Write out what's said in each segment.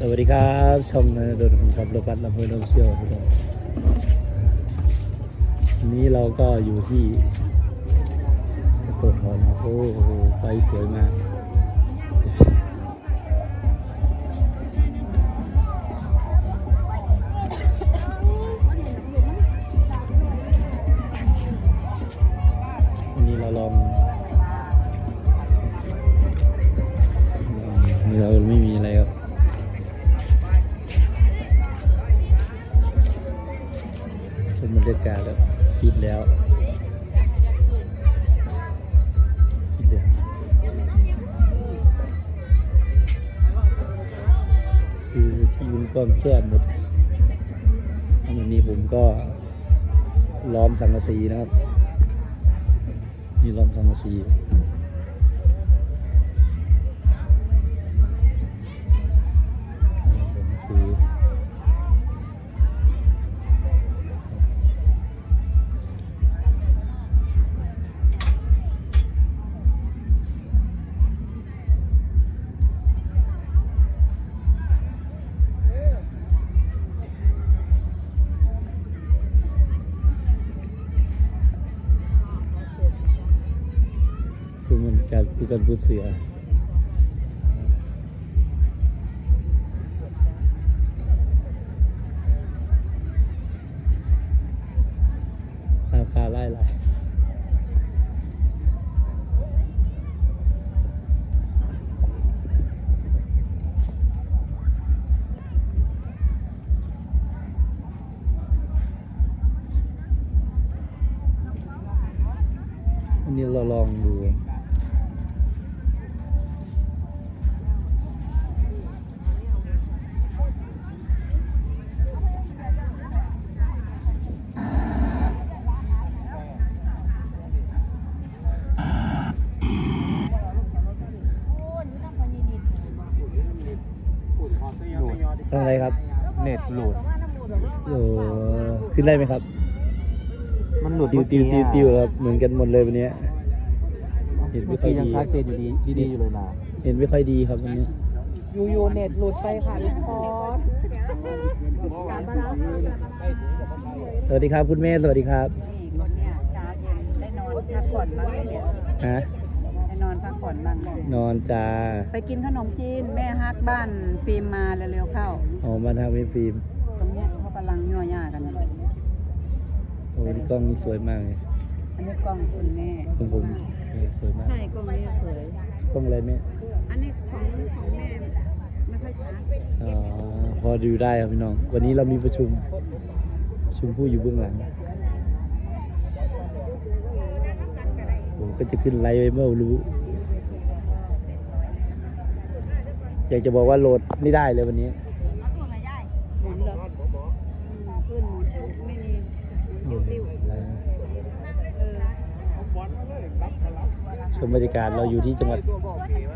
สวัสดีครับชมนะโดนกับรถบัสลำเพลินลมเชียวทุกคนวันนี้เราก็อยู่ที่โสธรนะโอ้โหไฟสวยมาก ที่มันก็แคบหมดวันนี้ผมก็ล้อมสังกะสีนะครับมีล้อมสังกะสี การคือการพูดเสือราคาไล่ไล่ันนี้เราลองดู เน็ตหลุดโอ้ขึ้นได้ไหมครับ มันหลุดติวติวติวติวครับ เหมือนกันหมดเลยวันนี้ เห็นไม่เมื่อค่อยกี้ยังดีชัดเจนอยู่ดีดีๆอยู่เลยนะเห็นไม่ค่อยดีครับวันนี้ ยูยูเน็ตหลุดไปค่ะพี่พอสสวัสดีครับคุณแม่สวัสดีครับนี่คนเนี่ยเช้าเย็นได้นอนพักผ่อนบ้างไหมเนี่ยฮะได้ นอนพักผ่อนบ้างไหมนอนจ้าไปกินขนมจีนแม่ฮักบ้านฟิล์มมาเร็วๆเข้าออกมาทางเวฟิล์มตรงเนี้ยเขากำลังย่อย่ากันอยู่โอ้ที่กล้องนี่สวยมากเลยอันนี้กล้องคุณแม่ของผมเออสวยมากใช่กล้องนี้สวยกล้องอะไรแม่อันนี้ของของแม่ไม่ค่อยชัดอ๋อพอดูได้ครับพี่น้อง วันนี้เรามีประชุมประชุมผู้อยู่เบื้องหลัง ผมก็จะขึ้นไลฟ์ไว้เมื่อรู้ อยากจะบอกว่าโหลดไม่ได้เลยวันนี้หมุนเหรอขึ้นหมุนไม่มีติ้วๆเออชมบรรยากาศเราอยู่ที่จังหวัด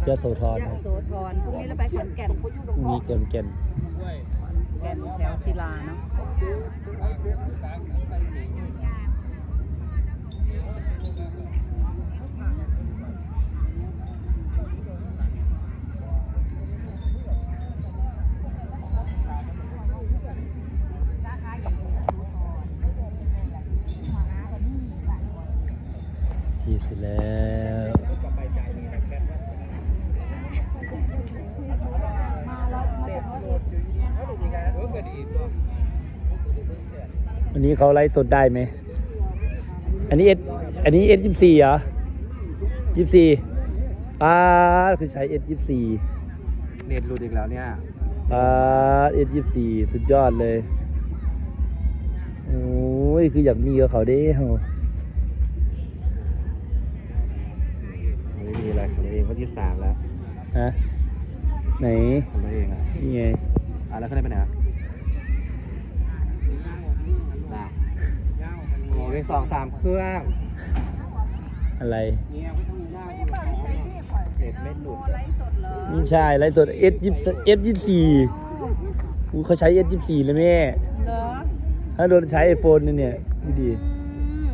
ยะโสธรยะครับโสธรพรุ่งนี้เราไปขอนแก่นพรุ่งนี้เก่นเก่นแก่นแถวศิลาเนาะ ที่สุดแล้ววันนี้เขาไลฟ์สดได้ไหม อันนี้เอสอันนี้เอสยี่สี่เหรอยี่สี่ป้าดคือใช้เอสยี่สี่เน็ตหลุดอีกแล้วเนี่ยป้าเอสยี่สี่สุดยอดเลย โอ้ย คืออยากมีกับเขาเด้เฮา สิบสามแล้วฮะไหนของตัวเองอะนี่ไงอะแล้วขึ้นได้ไปไหนอะได้โอ้ยสองสามเครื่องอะไรเน็ตไม่หลุดไลฟ์สดเลยไม่ใช่ไลฟ์สดเอสยี่เอสยี่สี่กูเขาใช้เอสยี่สี่เลยแม่เหรอถ้าโดนใช้ไอโฟนเนี่ยดูดิอืม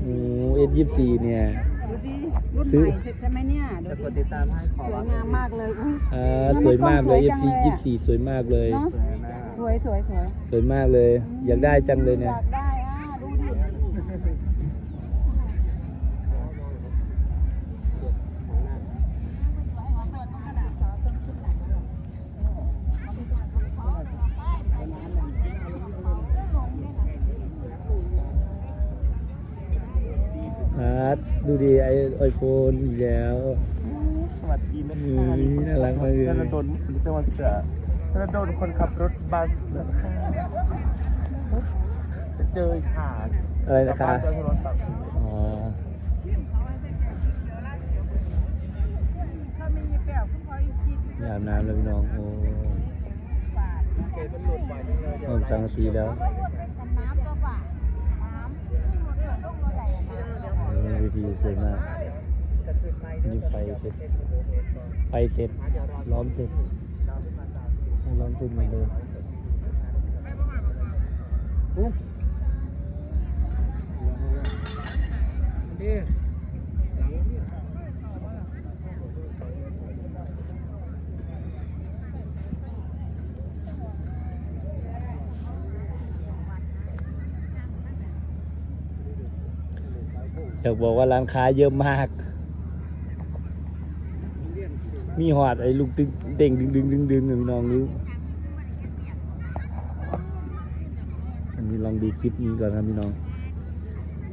โอ้เอสยี่สี่เนี่ยดูสิ รุ่นซื้อใหม่ใช่ไหมเนี่ยเดี๋ยจะวกดดิติดตามให้ขอสวยงามมากเลยอุ๊ย อ่าสวยมากเลยทำไมกล้องสวยจัง FC เลยอะยี่สิบสี่สวยมากเลย เนาะสวยมาก สวยสวยสวยสวยมากเลย อยากได้จังเลยเนี่ยอยาก ดูดิไอไอโฟนอีกแล้ว สวัสดีนะอืมน่ารักมากเลย ธนดลจังหวัดเสือธนดลคนขับรถบัสนะคะจะเจอค่ะอะไรนะคะเจอโทรศัพท์อ๋อถ้ามีเปรี้ยวคุณพออีกกี่สิบอาบน้ำแล้วพี่น้องโอ้บาทเกมันหลุดไปยังเลยห้องสังกะสีแล้ว เป็นน้ำตัวป่าน้ำเดือดต้องตัวใหญ่อะน้ำ เวที สวยมากนี่ไฟเสร็จไฟเสร็จล้อมเสร็จล้อมเสร็จเหมือนเดิมดี อยากบอกว่าร้านค้าเยอะมาก มีหอดไอ้ลูกตึงเด้งดึงดึงดึงดึงพี่น้องรู้อันนี้ลองดูคลิปนี้ก่อนครับพี่น้อง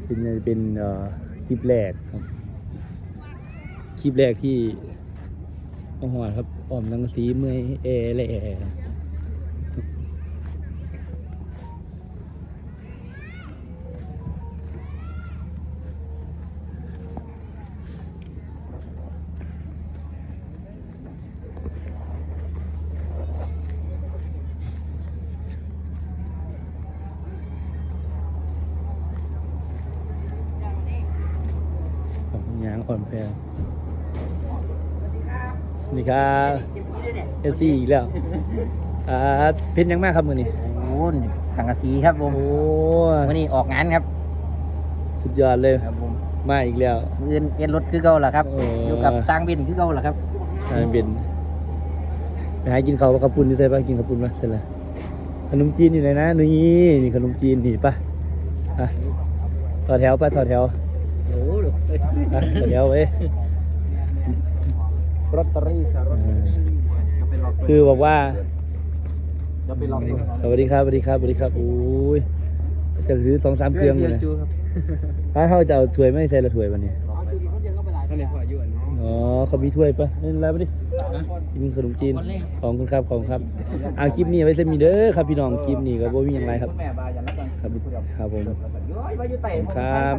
เป็นเป็นเอ่อคลิปแรกครับ คลิปแรกที่เอาหอดครับอ้อมนังสีเมื่อยเอแหล่ ยางอ่อนแพรนี่ครับเอฟซีอีกแล้วอ่าเพชรยังมากครับมือนี้โอ้สังกะสีครับผมโอ้วันนี้ออกงานครับ สุดยอดเลยครับผมมาอีกแล้วมืออื่นเอ็นรถคือเก่าล่ะครับโอ้อยู่กับสร้างบินคือเก่าล่ะครับทานเป็นไปหากินข้าวกับข้าวปุ้นที่ใส่ปะกินข้าวปุ้นปะเสร็จแล้วขนมจีนอยู่ไหนนะนี่นี่ขนมจีนนี่ปะอะต่อแถวปะต่อแถว โอ้โหอะต่อแถวเว้ยรถตอรี่ครับรถอ่าจะเป็นรถคือบอกว่าจะเป็นรถสวัสดีครับสวัสดีครับสวัสดีครับโอ้ยจะถือสองสามเครื่องอยู่นะจูครับถ้าเขาจะเอาถ้วยไม่ใส่ละถ้วยวันนี้ท่านในหัวอยู่อันนี้อ๋อเขามีถ้วยปะเล่นอะไรปะดิกินขนมจีนของคุณครับของครับเอาคลิปนี้ไว้จะมีเด้อครับพี่น้องคลิปนี้ก็บ่มีอย่างไรครับแม่บายันแล้วกันครับครับผมย้อยไปอยู่ไต่ครับ